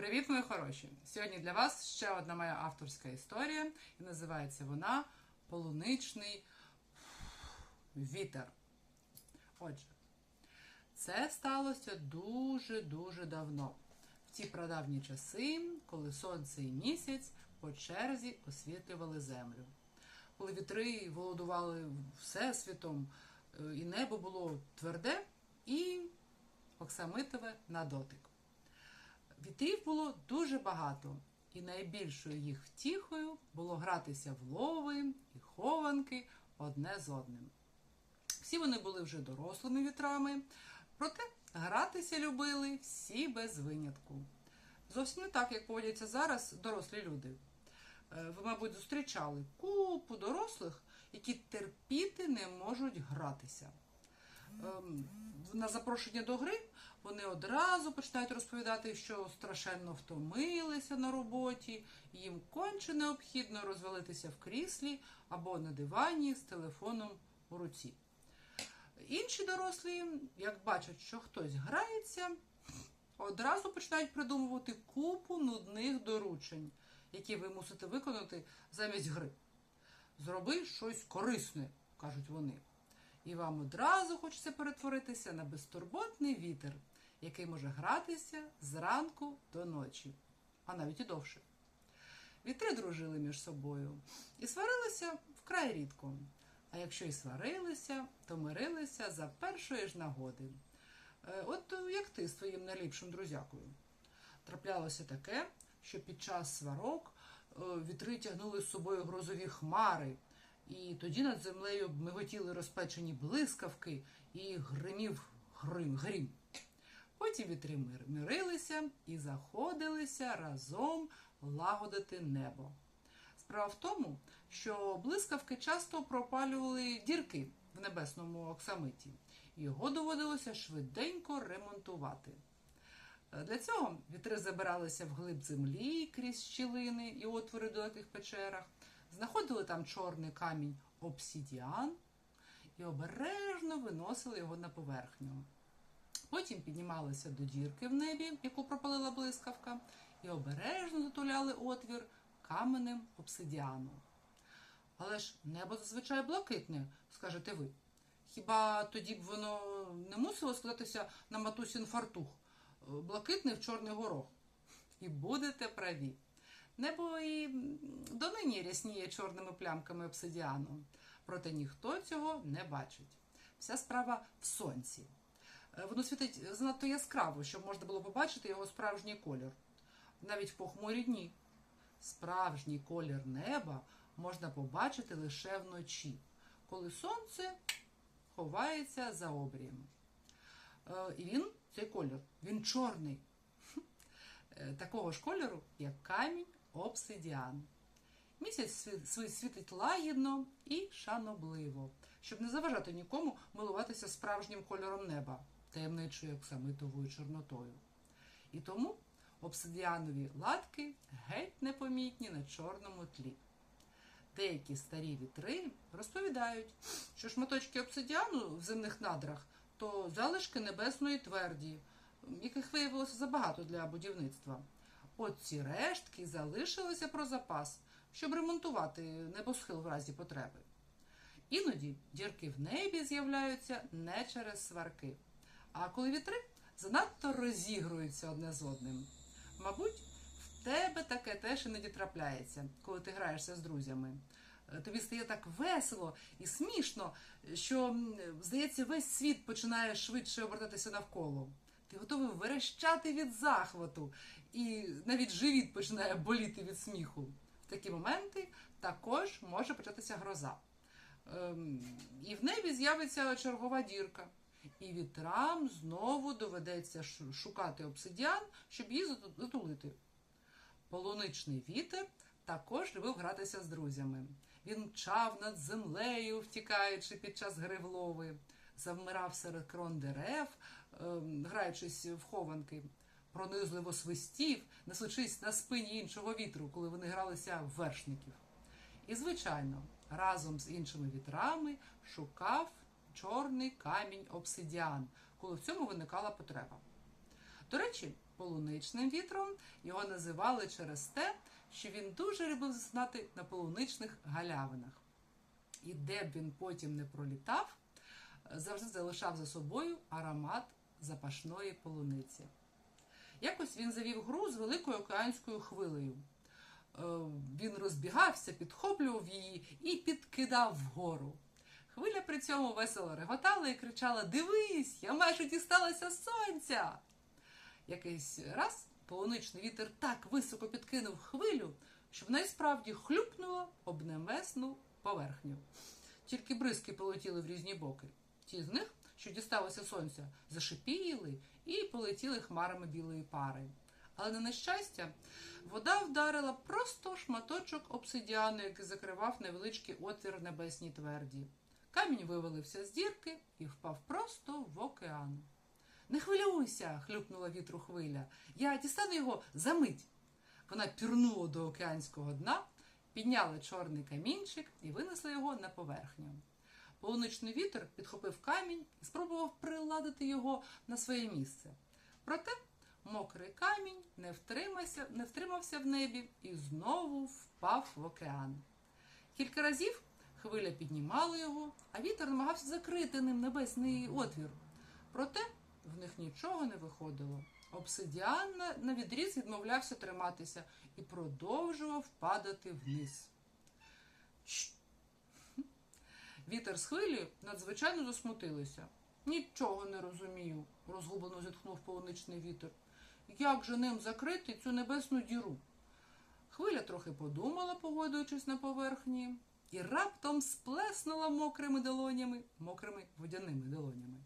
Привіт, мої хороші! Сьогодні для вас ще одна моя авторська історія, і називається вона Полуничний вітер. Отже, це сталося дуже-дуже давно. В ті прадавні часи, коли сонце і місяць по черзі освітлювали землю. Коли вітри володували всесвітом, е, і небо було тверде і оксамитове на дотик. Вітрів було дуже багато, і найбільшою їх втіхою було гратися в лови і хованки одне з одним. Всі вони були вже дорослими вітрами, проте гратися любили всі без винятку. Зовсім не так, як поводяться зараз дорослі люди. Е, Ви, мабуть, зустрічали купу дорослих, які терпіти не можуть гратися. Ем, На запрошення до гри вони одразу починають розповідати, що страшенно втомилися на роботі, їм конче необхідно розвалитися в кріслі або на дивані з телефоном у руці. Інші дорослі, як бачать, що хтось грається, одразу починають придумувати купу нудних доручень, які ви мусите виконати замість гри. Зроби щось корисне, кажуть вони. І вам одразу хочеться перетворитися на безтурботний вітер, який може гратися зранку до ночі, а навіть і довше. Вітри дружили між собою і сварилися вкрай рідко. А якщо і сварилися, то мирилися за першої ж нагоди. Е, От е, як ти з твоїм найліпшим друзякою. Траплялося таке, що під час сварок е, вітри тягнули з собою грозові хмари, і тоді над землею миготіли розпечені блискавки і гримів грим, грім. Потім вітри мирилися і заходилися разом лагодити небо. Справа в тому, що блискавки часто пропалювали дірки в небесному оксамиті, його доводилося швиденько ремонтувати. Для цього вітри забиралися в глиб землі крізь щілини і отвори в далеких печерах, знаходили там чорний камінь обсідіан і обережно виносили його на поверхню. Потім піднімалися до дірки в небі, яку пропалила блискавка, і обережно затуляли отвір каменем обсидіану. Але ж небо зазвичай блакитне, скажете ви. Хіба тоді б воно не мусило складатися на матусін фартух, блакитний в чорний горох? І будете праві. Небо і донині рясніє чорними плямками обсидіану, проте ніхто цього не бачить. Вся справа в сонці. Е, Воно світить занадто яскраво, щоб можна було побачити його справжній колір. Навіть в похмурі дні. Справжній колір неба можна побачити лише вночі, коли сонце ховається за обрієм. Е, І він, цей колір, він чорний. Е, Такого ж кольору, як камінь обсидіан. Місяць сві- сві- світить лагідно і шанобливо, щоб не заважати нікому милуватися справжнім кольором неба, таємничою оксамитовою чорнотою. І тому обсидіанові латки геть непомітні на чорному тлі. Деякі старі вітри розповідають, що шматочки обсидіану в земних надрах то залишки небесної тверді, яких виявилося забагато для будівництва. От ці рештки залишилися про запас, щоб ремонтувати небосхил в разі потреби. Іноді дірки в небі з'являються не через сварки, а коли вітри занадто розігруються одне з одним. Мабуть, в тебе таке теж іноді трапляється, коли ти граєшся з друзями. Тобі стає так весело і смішно, що, здається, весь світ починає швидше обертатися навколо. Ти готовий верещати від захвату, і навіть живіт починає боліти від сміху. В такі моменти також може початися гроза. Ем, і в небі з'явиться чергова дірка. І вітрам знову доведеться шукати обсидіан, щоб її затулити. Полуничний вітер також любив гратися з друзями. Він мчав над землею, втікаючи під час гри в лови, завмирав серед крон дерев, ем, граючись в хованки, пронизливо свистів, несучись на спині іншого вітру, коли вони гралися в вершників. І, звичайно, разом з іншими вітрами шукав чорний камінь обсидіан, коли в цьому виникала потреба. До речі, полуничним вітром. Його називали через те, що він дуже любив засинати на полуничних галявинах. І де б він потім не пролітав, завжди залишав за собою аромат запашної полуниці. Якось він завів гру з великою океанською хвилею. Е, Він розбігався, підхоплював її і підкидав вгору. Хвиля при цьому весело реготала і кричала: Дивись, я майже дісталася сонця. Якийсь раз полуничний вітер так високо підкинув хвилю, що вона й справді хлюпнула об небесну поверхню. Тільки бризки полетіли в різні боки. Ті з них, що дісталося сонця, зашипіли і полетіли хмарами білої пари. Але на нещастя, вода вдарила просто шматочок обсидіану, який закривав невеличкий отвір в небесній тверді. Камінь вивалився з дірки і впав просто в океан. Не хвилюйся, хлюпнула вітру хвиля. Я дістану його за мить. Вона пірнула до океанського дна, підняла чорний камінчик і винесла його на поверхню. Полуничний вітер підхопив камінь і спробував приладити його на своє місце. Проте мокрий камінь не втримався, не втримався в небі і знову впав в океан. Кілька разів хвиля піднімала його, а вітер намагався закрити ним небесний отвір. Проте в них нічого не виходило. Обсидіан на- відріз відмовлявся триматися і продовжував падати вниз. Вітер з хвилі надзвичайно засмутилися. Нічого не розумію, розгублено зітхнув полуничний вітер. Як же ним закрити цю небесну діру? Хвиля трохи подумала, погойдуючись на поверхні, і раптом сплеснула мокрими долонями, мокрими водяними долонями.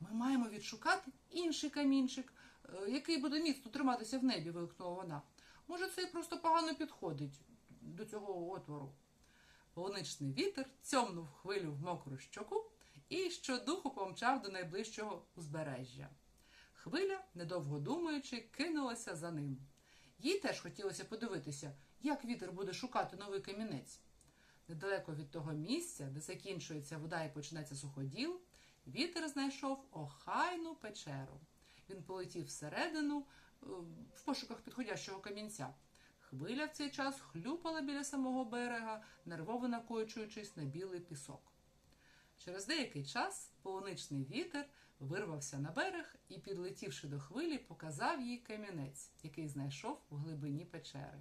Ми маємо відшукати інший камінчик, е, який буде міцно триматися в небі, вигукнула вона. Може, цей просто погано підходить до цього отвору. Полуничний вітер цьомнув хвилю в мокру щоку і щодуху помчав до найближчого узбережжя. Хвиля, недовго думаючи, кинулася за ним. Їй теж хотілося подивитися, як вітер буде шукати новий камінець. Недалеко від того місця, де закінчується вода і починається суходіл, вітер знайшов охайну печеру. Він полетів всередину е, в пошуках підходящого камінця. Хвиля в цей час хлюпала біля самого берега, нервово накочуючись на білий пісок. Через деякий час полуничний вітер вирвався на берег і, підлетівши до хвилі, показав їй камінець, який знайшов в глибині печери.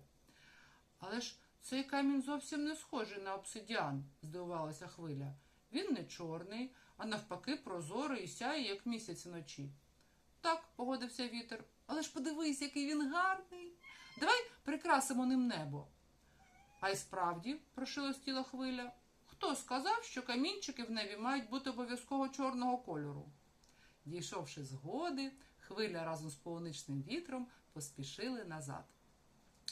Але ж цей камінь зовсім не схожий на обсидіан, здивувалася хвиля. Він не чорний, а навпаки, прозорий і сяє, як місяць вночі. Так, погодився вітер. Але ж подивись, який він гарний. Давай прикрасимо ним небо. А й справді, прошелестіла хвиля. Хто сказав, що камінчики в небі мають бути обов'язково чорного кольору? Дійшовши згоди, хвиля разом з полуничним вітром поспішили назад.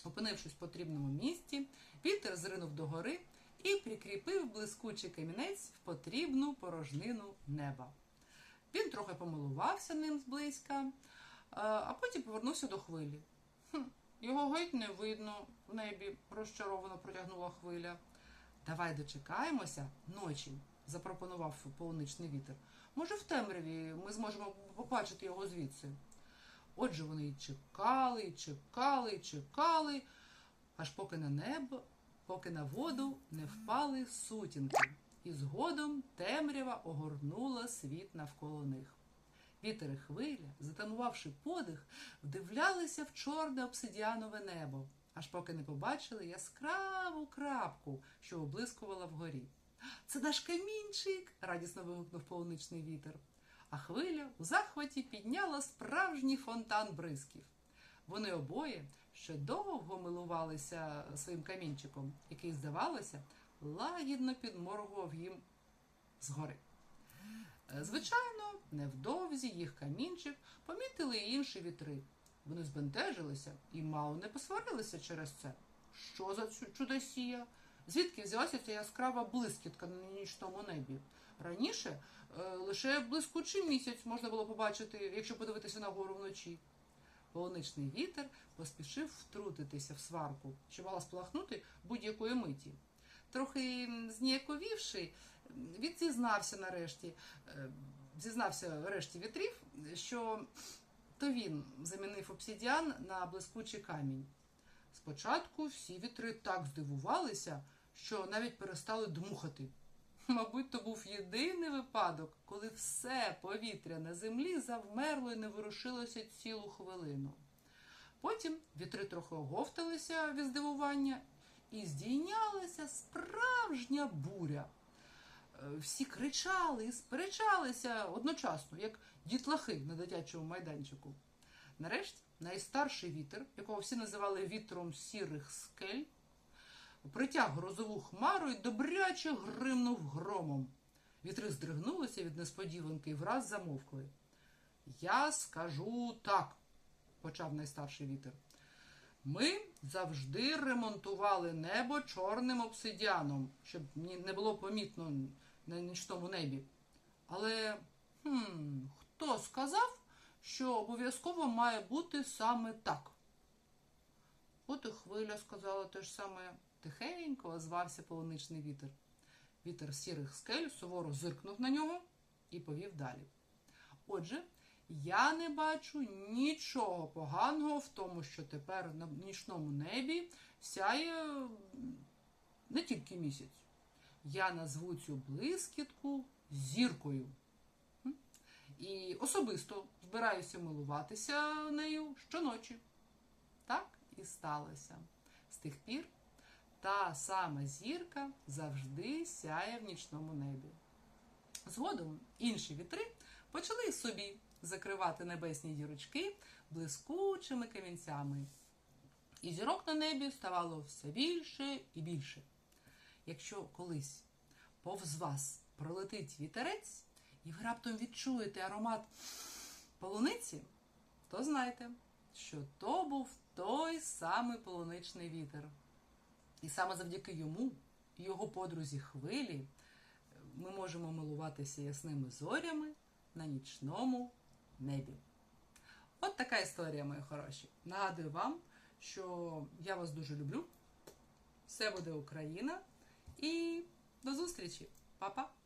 Опинившись в потрібному місці, вітер зринув догори і прикріпив блискучий камінець в потрібну порожнину неба. Він трохи помилувався ним зблизька, а потім повернувся до хвилі. Його геть не видно в небі, розчаровано протягнула хвиля. Давай дочекаємося ночі, запропонував полуничний вітер. Може, в темряві ми зможемо побачити його звідси. Отже, вони й чекали, і чекали, і чекали, аж поки на небо, поки на воду не впали сутінки, і згодом темрява огорнула світ навколо них. Вітер і хвиля, затамувавши подих, вдивлялися в чорне обсидіанове небо, аж поки не побачили яскраву крапку, що облискувала вгорі. Це наш камінчик, радісно вигукнув полуничний вітер. А хвиля у захваті підняла справжній фонтан бризків. Вони обоє ще довго милувалися своїм камінчиком, який, здавалося, лагідно підморгував їм згори. Е, Звичайно, невдовзі їх камінчик помітили й інші вітри. Вони збентежилися і мало не посварилися через це. Що за чу- чудосія? Звідки взялася ця яскрава блискітка на нічному небі? Раніше е, лише блискучий місяць можна було побачити, якщо подивитися на гору вночі. Полуничний вітер поспішив втрутитися в сварку, що мала сплахнути будь-якої миті. Трохи м, зніяковівши, м, він зізнався нарешті, е, зізнався решті вітрів, що то він замінив обсідіан на блискучий камінь. Спочатку всі вітри так здивувалися, що навіть перестали дмухати. Мабуть, то був єдиний випадок, коли все повітря на землі завмерло і не ворушилося цілу хвилину. Потім вітри трохи оговталися від здивування, і здійнялася справжня буря. Е, Всі кричали і сперечалися одночасно, як дітлахи на дитячому майданчику. Нарешті найстарший вітер, якого всі називали вітром сірих скель, притяг грозову хмару і добряче гримнув громом. Вітри здригнулися від несподіванки і враз замовкли. Я скажу так, почав найстарший вітер. Ми завжди ремонтували небо чорним обсидіаном, щоб не було помітно на нічному небі. Але хм, хто сказав, що обов'язково має бути саме так? От і хвиля сказала те ж саме. Тихенько озвався полуничний вітер. Вітер сірих скель суворо зиркнув на нього і повів далі. Отже, я не бачу нічого поганого в тому, що тепер на нічному небі сяє не тільки місяць. Я назву цю блискітку зіркою. І особисто збираюся милуватися нею щоночі. Так і сталося. З тих пір та сама зірка завжди сяє в нічному небі. Згодом інші вітри почали собі закривати небесні дірочки блискучими камінцями. І зірок на небі ставало все більше і більше. Якщо колись повз вас пролетить вітерець, і ви раптом відчуєте аромат полуниці, то знайте, що то був той самий полуничний вітер. І саме завдяки йому його подрузі хвилі ми можемо милуватися ясними зорями на нічному небі. От така історія, мої хороші. Нагадую вам, що я вас дуже люблю. Все буде Україна. І до зустрічі, Па-па!